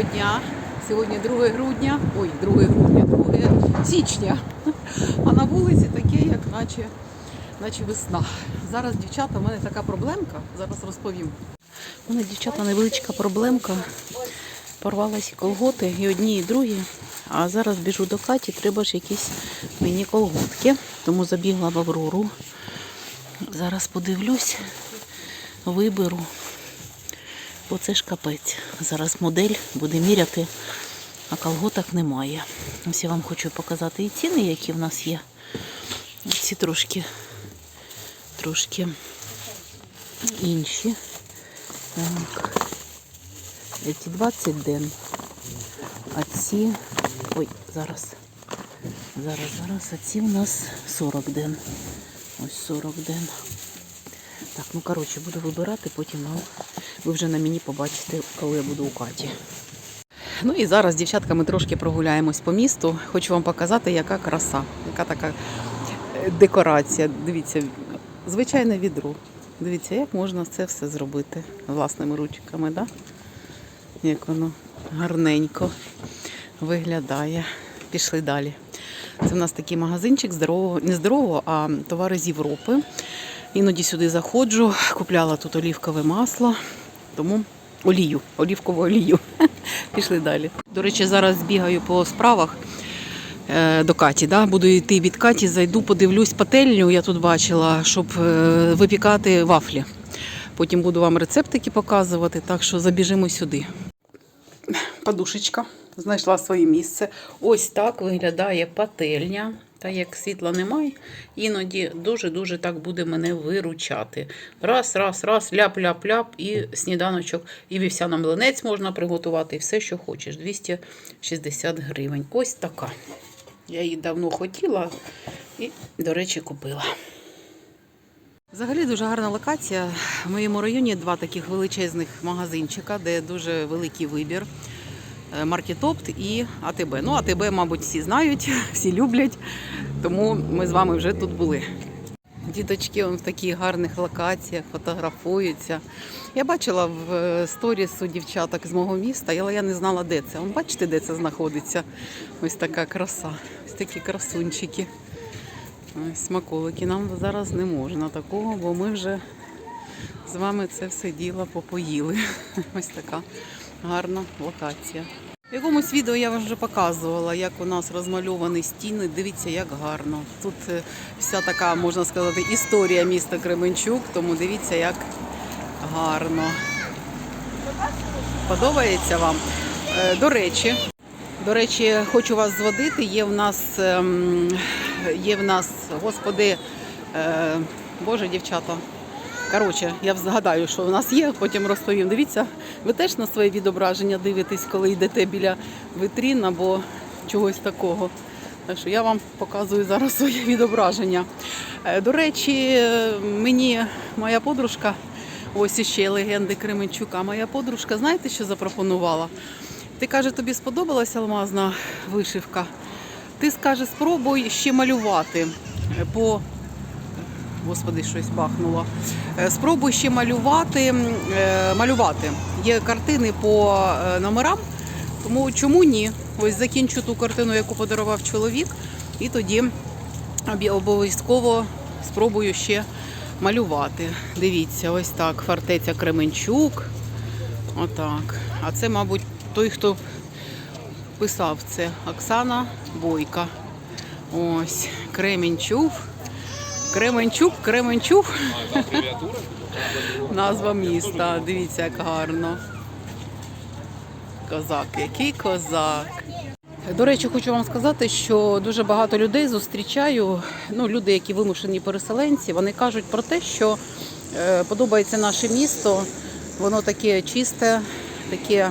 Доброго дня. Сьогодні 2 грудня, ой, 2 грудня, 2 січня. А на вулиці таке, як наче, наче весна. Зараз, дівчата, у мене така проблемка, зараз розповім. У мене, дівчата, невеличка проблемка. Порвалися колготи і одні, і другі. А зараз біжу до Каті, треба ж якісь мені колготки. Тому забігла в Аврору. Зараз подивлюсь, виберу. Бо це ж капець. Зараз модель буде міряти, а колготок немає. Ось я вам хочу показати і ціни, які в нас є. Ці трошки, трошки інші. Так. Ці 20 ден. А ці. Ой, зараз. Зараз, зараз. А ці у нас 40 ден. Ось 40 ден. Так, ну коротше, буду вибирати, потім вам ви вже на мені побачите, коли я буду у Каті. Ну і зараз, дівчатка, ми трошки прогуляємось по місту. Хочу вам показати, яка краса, яка така е, декорація. Дивіться, звичайне відро. Дивіться, як можна це все зробити власними ручками, да? як воно гарненько виглядає. Пішли далі. Це в нас такий магазинчик здорового, не здорового, а товари з Європи. Іноді сюди заходжу, купляла тут олівкове масло, тому олію, олівкову олію. Пішли далі. До речі, зараз бігаю по справах е, до Каті. Да? Буду йти від Каті, зайду, подивлюсь пательню, я тут бачила, щоб е, випікати вафлі. Потім буду вам рецептики показувати, так що забіжимо сюди. Подушечка. Знайшла своє місце. Ось так виглядає пательня. Та як світла немає, іноді дуже-дуже так буде мене виручати. Раз, раз, раз, ляп-ляп-ляп, і сніданочок, і вівсяна млинець можна приготувати, і все, що хочеш. 260 гривень. Ось така. Я її давно хотіла і, до речі, купила. Взагалі дуже гарна локація. В моєму районі два таких величезних магазинчика, де дуже великий вибір. Е, Маркетопт і АТБ. Ну, АТБ, мабуть, всі знають, всі люблять, тому ми з вами вже тут були. Діточки в таких гарних локаціях фотографуються. Я бачила в е, сторіс у дівчаток з мого міста, але я не знала, де це. Вон, бачите, де це знаходиться? Ось така краса, ось такі красунчики. Ось смаколики. Нам зараз не можна такого, бо ми вже з вами це все діло попоїли. Ось така гарна локація. В якомусь відео я вам вже показувала, як у нас розмальовані стіни. Дивіться, як гарно. Тут е, вся така, можна сказати, історія міста Кременчук, тому дивіться, як гарно. Подобається вам? Е, До речі, до речі, хочу вас зводити. Є в нас, ем, є в нас, господи, е, Боже, дівчата. Коротше, я згадаю, що в нас є, потім розповім. Дивіться, ви теж на своє відображення дивитесь, коли йдете біля витрін або чогось такого. Так що я вам показую зараз своє відображення. Е, До речі, мені моя подружка, ось іще легенди Кременчука, моя подружка, знаєте, що запропонувала? Ти каже, тобі сподобалася алмазна вишивка. Ти скаже, спробуй ще малювати по Господи, щось бахнуло. Е, Спробуй ще малювати. е, малювати. Є картини по е, номерам, тому чому ні? Ось закінчу ту картину, яку подарував чоловік, і тоді обов'язково спробую ще малювати. Дивіться, ось так. Фортеця Кременчук. Отак. А це, мабуть, той, хто писав це Оксана Бойка. Ось, Кременчук. Кременчук, Кременчук. Назва міста. Дивіться, як гарно. Козак, який козак. До речі, хочу вам сказати, що дуже багато людей зустрічаю. Ну, люди, які вимушені переселенці, вони кажуть про те, що е, подобається наше місто. Воно таке чисте, таке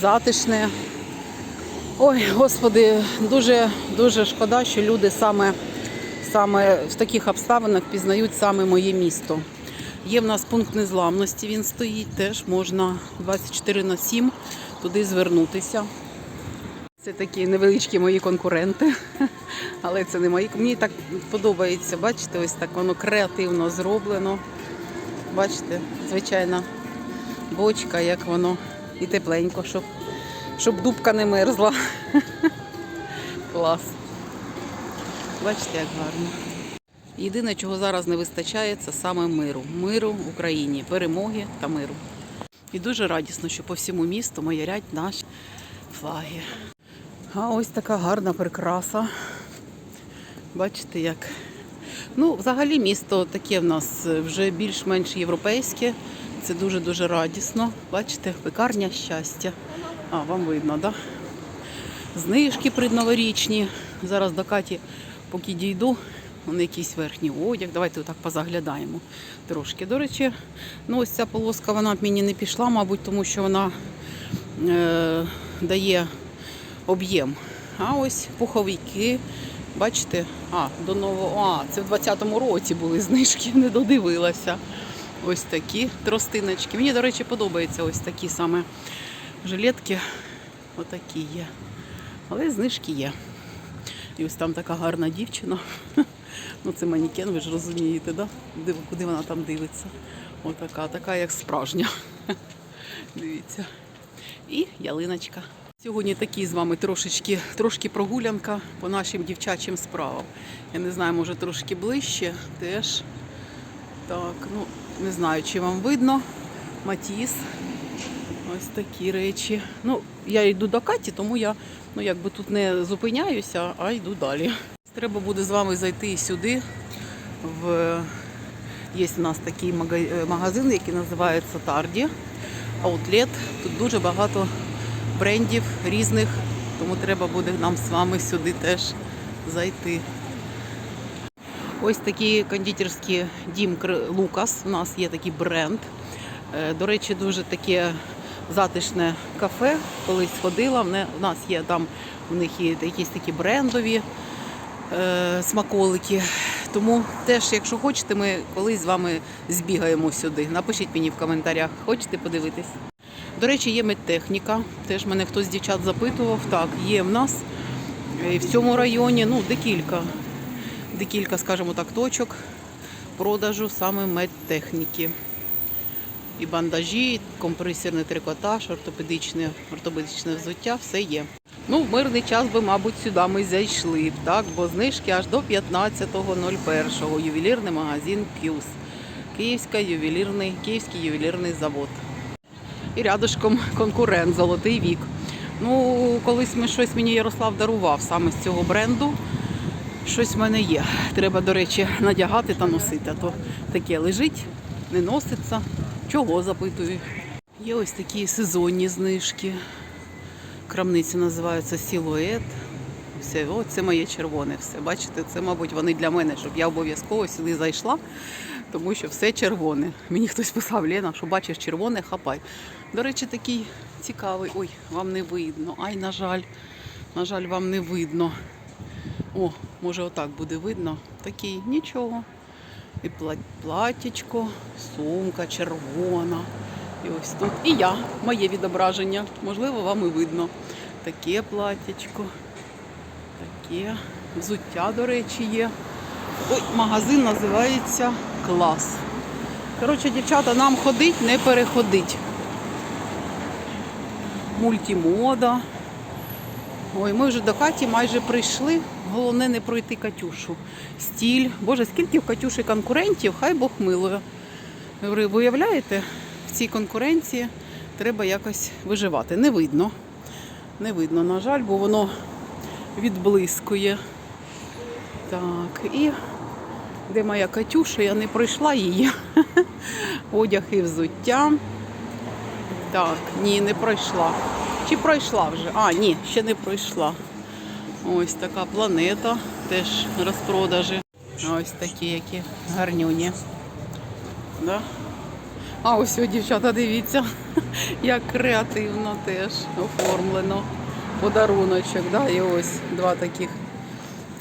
затишне. Ой, господи, дуже дуже шкода, що люди саме саме в таких обставинах пізнають саме моє місто. Є в нас пункт незламності, він стоїть, теж можна 24 на 7 туди звернутися. Це такі невеличкі мої конкуренти, але це не мої. Мені так подобається, бачите, ось так воно креативно зроблено. Бачите, звичайна бочка, як воно і тепленько, щоб щоб дубка не мерзла. Клас. Бачите, як гарно. Єдине, чого зараз не вистачає, це саме миру. Миру в Україні, перемоги та миру. І дуже радісно, що по всьому місту маярять наші флаги. А ось така гарна прикраса. Бачите, як. Ну, взагалі місто таке в нас вже більш-менш європейське. Це дуже-дуже радісно. Бачите, пекарня щастя. А, вам видно, так? Да? Знижки предноворічні. Зараз до Каті, поки дійду, Вон якийсь верхній одяг. Давайте отак позаглядаємо трошки. До речі, ну ось ця полоска вона мені не пішла, мабуть, тому що вона е, дає об'єм. А ось пуховики, бачите, а, до нового, а, це в 20-му році були знижки, не додивилася. Ось такі тростиночки. Мені, до речі, подобаються ось такі саме жилетки. Отакі є. Але знижки є. І ось там така гарна дівчина. Ну, це манікен, ви ж розумієте, да? Куди вона там дивиться. Отака, така як справжня. Дивіться. І ялиночка. Сьогодні такі з вами трошечки, трошки прогулянка по нашим дівчачим справам. Я не знаю, може трошки ближче теж. Так, ну не знаю, чи вам видно. Матіс. Ось такі речі. Ну, я йду до Каті, тому я ну, якби тут не зупиняюся, а йду далі. Треба буде з вами зайти сюди. В... Є у нас такий е, магазин, який називається Тарді. Аутлет. Тут дуже багато брендів різних, тому треба буде нам з вами сюди теж зайти. Ось такий кондитерський дім Лукас. У нас є такий бренд. Е, До речі, дуже таке затишне кафе. Колись ходила. В нас є там, у них є якісь такі брендові е, смаколики. Тому теж, якщо хочете, ми колись з вами збігаємо сюди. Напишіть мені в коментарях, хочете подивитись. До речі, є медтехніка. Теж мене хтось з дівчат запитував. Так, є в нас і в цьому районі, ну, декілька, декілька, скажімо так, точок продажу саме медтехніки. І бандажі, компресірний трикотаж, ортопедичне, ортопедичне взуття, все є. Ну, в мирний час би, мабуть, сюди ми зайшли б, так, бо знижки аж до 15.01. Ювелірний магазин Кюс. Київська ювелірний, Київський ювелірний завод. І рядышком конкурент Золотий вік. Ну, колись ми щось мені Ярослав дарував саме з цього бренду. Щось в мене є. Треба, до речі, надягати та носити. А то таке лежить, не носиться. Чого запитую? Є ось такі сезонні знижки. Крамниці називаються Сілует. Все, о, це моє червоне все. Бачите, це, мабуть, вони для мене, щоб я обов'язково сюди зайшла, тому що все червоне. Мені хтось писав, Лена, що бачиш червоне, хапай. До речі, такий цікавий. Ой, вам не видно. Ай, на жаль, на жаль, вам не видно. О, може отак буде видно. Такий нічого. І пла- платічко, сумка червона. І ось тут. І я, моє відображення. Можливо, вам і видно. Таке платічко. Таке. Взуття, до речі, є. Ой, магазин називається Клас. Коротше, дівчата, нам ходить, не переходить. Мультимода. Ой, ми вже до Каті майже прийшли. Головне не пройти Катюшу. Стіль. Боже, скільки в Катюші конкурентів, хай Бог милує. Ви уявляєте, в цій конкуренції треба якось виживати. Не видно. Не видно, на жаль, бо воно відблискує. Так, і де моя Катюша, я не пройшла її. Одяг і взуття. Так, ні, не пройшла. Чи пройшла вже? А, ні, ще не пройшла. Ось така планета, теж розпродажі. Ось такі, які гарнюні. Да? А ось, дівчата, дивіться, як креативно теж оформлено. Подаруночок, да? і ось два таких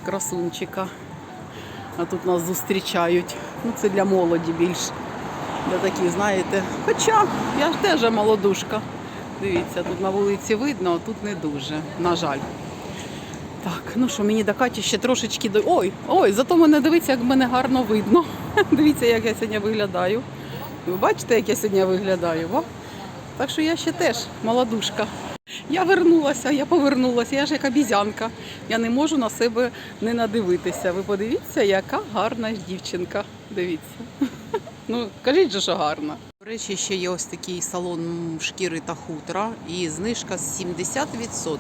красунчика. А тут нас зустрічають. Ну, це для молоді більш. Для такі, знаєте. Хоча я ж теж молодушка. Дивіться, тут на вулиці видно, а тут не дуже, на жаль. Так, ну що, мені до Каті ще трошечки до. Ой, ой, зато мене дивіться, як мене гарно видно. Дивіться, як я сьогодні виглядаю. Ви бачите, як я сьогодні виглядаю? Во? Так що я ще теж молодушка. Я вернулася, я повернулася, я ж як обізянка. Я не можу на себе не надивитися. Ви подивіться, яка гарна дівчинка. Дивіться. Ну, кажіть же, що гарна. До речі, ще є ось такий салон шкіри та хутра, і знижка з 70%.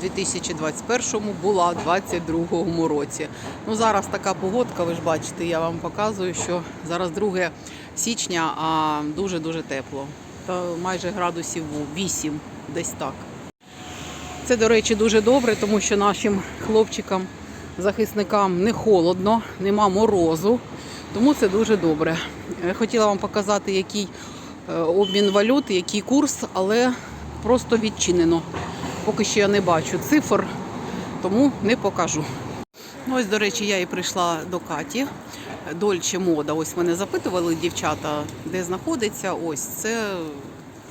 У 2021 була в 2022 році. Ну зараз така погодка, ви ж бачите, я вам показую, що зараз 2 січня, а дуже дуже тепло. Та майже градусів 8, десь так. Це, до речі, дуже добре, тому що нашим хлопчикам, захисникам не холодно, нема морозу. Тому це дуже добре. Е, Хотіла вам показати, який е, обмін валют, який курс, але просто відчинено. Поки що я не бачу цифр, тому не покажу. Ну, ось, до речі, я і прийшла до Каті. Дольче мода. Ось мене запитували дівчата, де знаходиться. Ось це,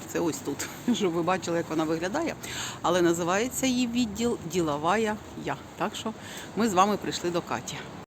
це ось тут. Щоб ви бачили, як вона виглядає. Але називається її відділ Діловая я. Так що ми з вами прийшли до Каті.